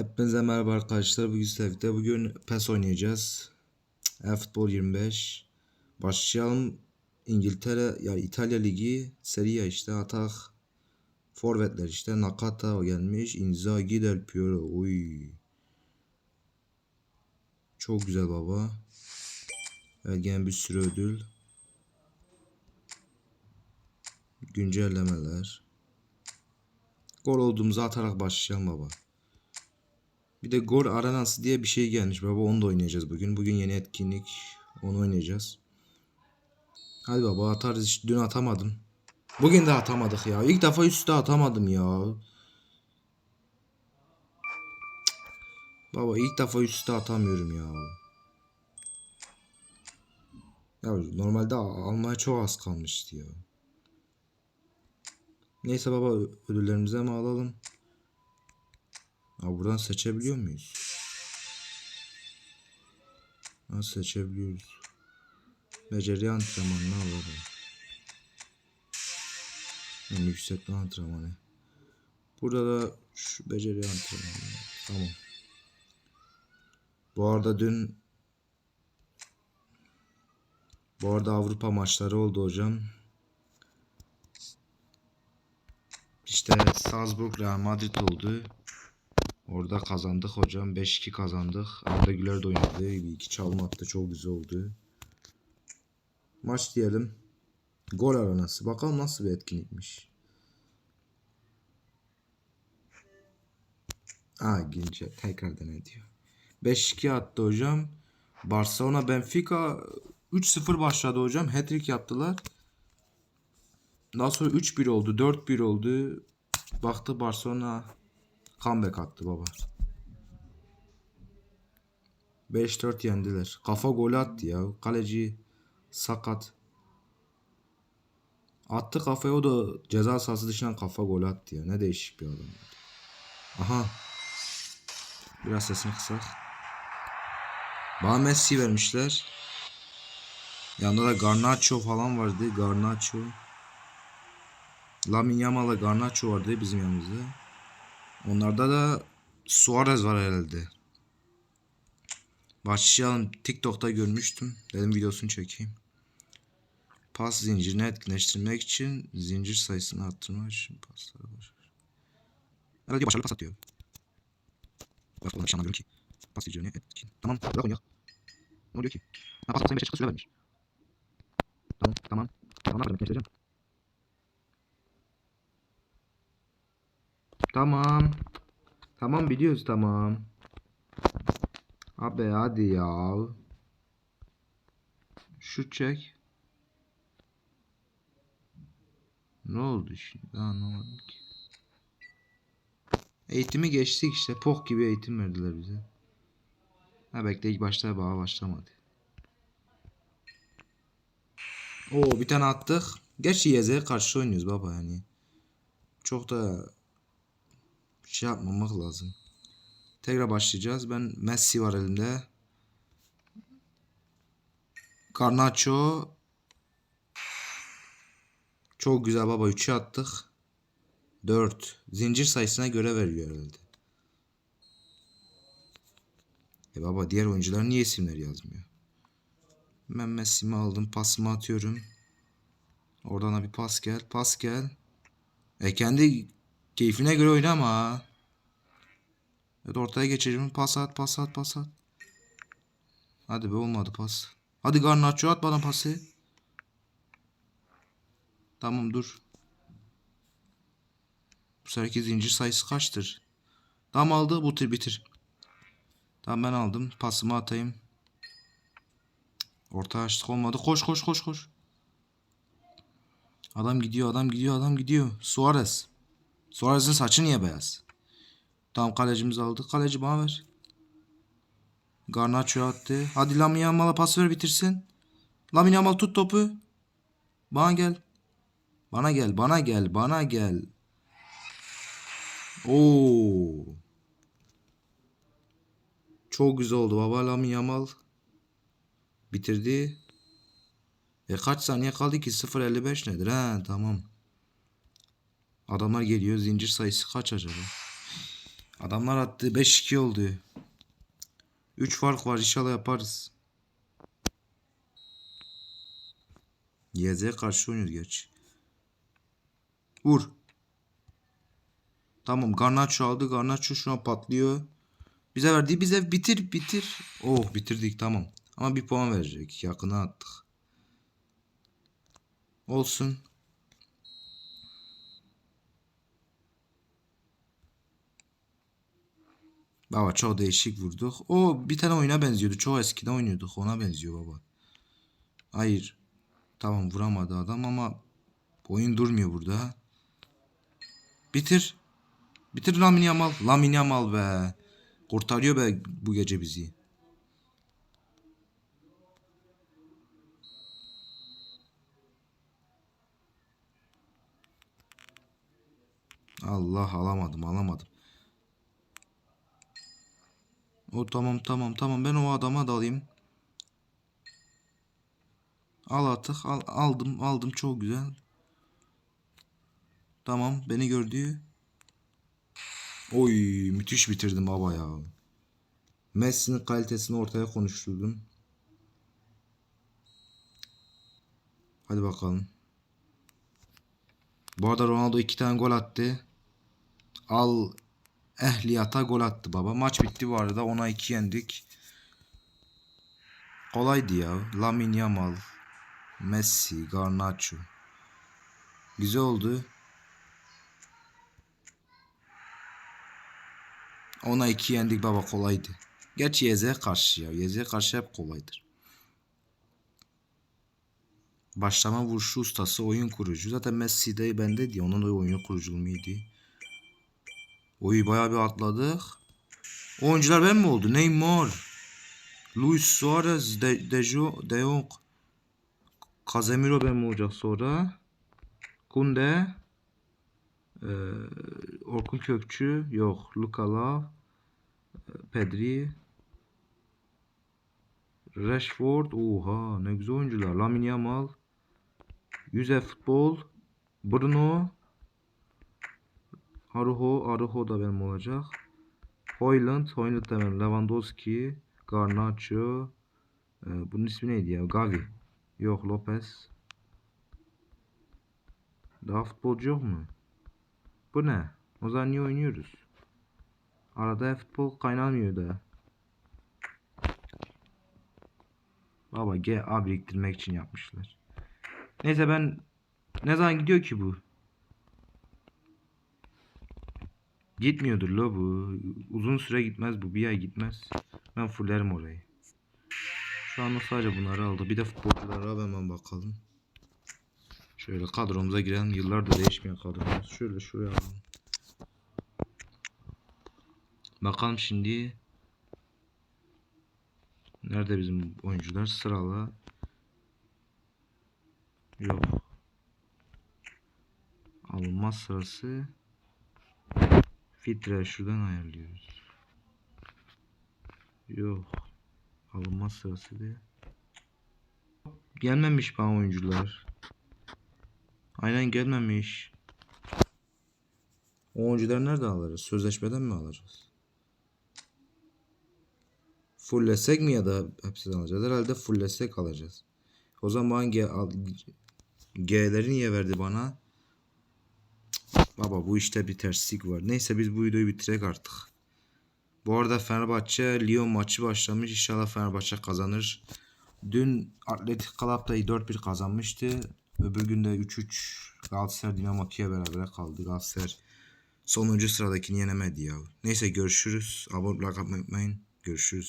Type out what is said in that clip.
Hepinize merhaba arkadaşlar. Bugün sizlerle bugün PES oynayacağız. E-Futbol 25. Başlayalım. İngiltere ya İtalya Ligi Serie işte atak forvetler işte Nakata gelmiş. Inzaghi Del Piero. Uy. Çok güzel baba. Evet gene bir sürü ödül. Güncellemeler. Gol olduğumuzu atarak başlayalım baba. Bir de Gol Arenası diye bir şey gelmiş baba onu da oynayacağız bugün. Bugün yeni etkinlik onu oynayacağız. Hadi baba atarız işte dün atamadım. Bugün de atamadık ya. İlk defa üstte atamadım ya. Baba ilk defa üstte atamıyorum ya. Ya normalde al- almaya çok az kalmıştı ya. Neyse baba ödüllerimize mi alalım? Ha buradan seçebiliyor muyuz? Nasıl seçebiliyoruz? Beceri antrenmanını alalım. Yani yükseltme antrenmanı. Burada da şu beceri antrenmanı. Tamam. Bu arada dün bu arada Avrupa maçları oldu hocam. İşte Salzburg Real Madrid oldu. Orada kazandık hocam. 5-2 kazandık. Arda Güler de oynadı. Bir iki çalım attı. Çok güzel oldu. Maç diyelim. Gol aranası. Bakalım nasıl bir etkinlikmiş. Aa Gince tekrardan ediyor. 5-2 attı hocam. Barcelona Benfica 3-0 başladı hocam. Hat-trick yaptılar. Daha sonra 3-1 oldu. 4-1 oldu. Baktı Barcelona comeback attı baba. 5-4 yendiler. Kafa golü attı ya. Kaleci sakat. Attı kafaya o da ceza sahası dışından kafa golü attı ya. Ne değişik bir adam. Aha. Biraz sesini kısak. Bana Messi vermişler. Yanında da Garnacho falan vardı. Garnacho. Lamine Yamal'la Garnacho vardı bizim yanımızda. Onlarda da Suarez var herhalde. Başlayalım. TikTok'ta görmüştüm. Dedim videosunu çekeyim. Pas zincirini etkinleştirmek için zincir sayısını arttırmak için başlar. Evet diyor başarılı pas atıyor. Bak ulan bir şey ki. Pas zincirini etkin. Tamam bırak onu ya. Ne oluyor ki? Ha pas atmayı çıktı süre vermiş. Tamam tamam. Tamam ne yapacağım? Tamam. Tamam biliyoruz tamam. Abi hadi ya. Şut çek. Ne oldu şimdi? Anlamadım ki. Eğitimi geçtik işte. Pok gibi eğitim verdiler bize. Ha bekle ilk başta bağa başlamadı. Oo bir tane attık. Gerçi Yeze'ye karşı oynuyoruz baba yani. Çok da şey yapmamak lazım. Tekrar başlayacağız. Ben Messi var elimde. Garnacho. Çok güzel baba. 3'ü attık. 4. Zincir sayısına göre veriyor herhalde. E baba diğer oyuncular niye isimleri yazmıyor? Ben Messi'mi aldım. Pasımı atıyorum. Oradan da bir pas gel. Pas gel. E kendi keyfine göre oynama ha. Evet ortaya geçeceğim. Pas at, pas at, pas at. Hadi be olmadı pas. Hadi Garnacho at bana pası. Tamam dur. Bu seferki zincir sayısı kaçtır? Tam aldı bitir bitir. Tamam ben aldım. Pasımı atayım. Orta açtık olmadı. Koş koş koş koş. Adam gidiyor adam gidiyor adam gidiyor. Suarez. Suarez'in saçı niye beyaz? Tamam kalecimizi aldık. Kaleci bana ver. Garnacho attı. Hadi Lamine Yamal'a pas ver bitirsin. Lamine Yamal tut topu. Bana gel. Bana gel, bana gel, bana gel. Oo. Çok güzel oldu baba Lamine Yamal. Bitirdi. E kaç saniye kaldı ki? 0.55 nedir? He tamam. Adamlar geliyor. Zincir sayısı kaç acaba? Adamlar attı. 5-2 oldu. 3 fark var. İnşallah yaparız. YZ'ye karşı oynuyoruz gerçi. Vur. Tamam Garnacho aldı. Garnacho şu an patlıyor. Bize verdi. Bize bitir bitir. Oh bitirdik tamam. Ama bir puan verecek. Yakına attık. Olsun. Baba çok değişik vurduk. O bir tane oyuna benziyordu. Çok eskiden oynuyorduk. Ona benziyor baba. Hayır. Tamam vuramadı adam ama oyun durmuyor burada. Bitir. Bitir Lamine Yamal. Lamine Yamal be. Kurtarıyor be bu gece bizi. Allah alamadım alamadım. O tamam tamam tamam ben o adama dalayım. Al artık al, aldım aldım çok güzel. Tamam beni gördü. Oy müthiş bitirdim baba ya. Messi'nin kalitesini ortaya konuşturdum. Hadi bakalım. Bu arada Ronaldo iki tane gol attı. Al Ehliyata gol attı baba. Maç bitti bu arada. Ona 2 yendik. Kolaydı ya. Lamine Yamal, Messi, Garnacho. Güzel oldu. Ona 2 yendik baba kolaydı. Gerçi Yeze'ye karşı ya. Yeze'ye karşı hep kolaydır. Başlama vuruşu ustası oyun kurucu. Zaten Messi de bende diye. Onun da oyun kuruculuğuydu. Oy bayağı bir atladık. Oyuncular ben mi oldu? Neymar. Luis Suarez, De, De, Jo- De Jong. Casemiro ben mi olacak sonra? Kunde. Ee, Orkun Kökçü. Yok. Luka Love. Pedri. Rashford. Oha ne güzel oyuncular. Lamine Yamal. Yüze futbol. Bruno. Aruho, Aruho da benim olacak. Hoyland, Hoyland da benim. Lewandowski, Garnacho. Ee, bunun ismi neydi ya? Gavi. Yok Lopez. Daha futbolcu yok mu? Bu ne? O zaman niye oynuyoruz? Arada futbol kaynamıyor da. Baba G A biriktirmek için yapmışlar. Neyse ben ne zaman gidiyor ki bu? Gitmiyordur lo bu. Uzun süre gitmez bu. Bir ay gitmez. Ben fullerim orayı. Şu anda sadece bunları aldı. Bir de futbolculara hemen bakalım. Şöyle kadromuza giren yıllardır değişmeyen kadromuz. Şöyle şuraya alalım. Bakalım şimdi. Nerede bizim oyuncular? Sırala. Yok. Alınmaz sırası. Filtre şuradan ayarlıyoruz. Yok. Alınmaz sırası değil. Gelmemiş bana oyuncular. Aynen gelmemiş. O oyuncuları nerede alırız? Sözleşmeden mi alacağız? Fullesek mi ya da hepsini alacağız? Herhalde fullesek alacağız. O zaman G, G'leri niye verdi bana? Baba bu işte bir terslik var. Neyse biz bu videoyu bitirek artık. Bu arada Fenerbahçe Lyon maçı başlamış. İnşallah Fenerbahçe kazanır. Dün Atletik da 4-1 kazanmıştı. Öbür gün de 3-3 Galatasaray Dinamo Kiev beraber kaldı. Galatasaray sonuncu sıradakini yenemedi ya. Neyse görüşürüz. Abone olmayı unutmayın. Görüşürüz.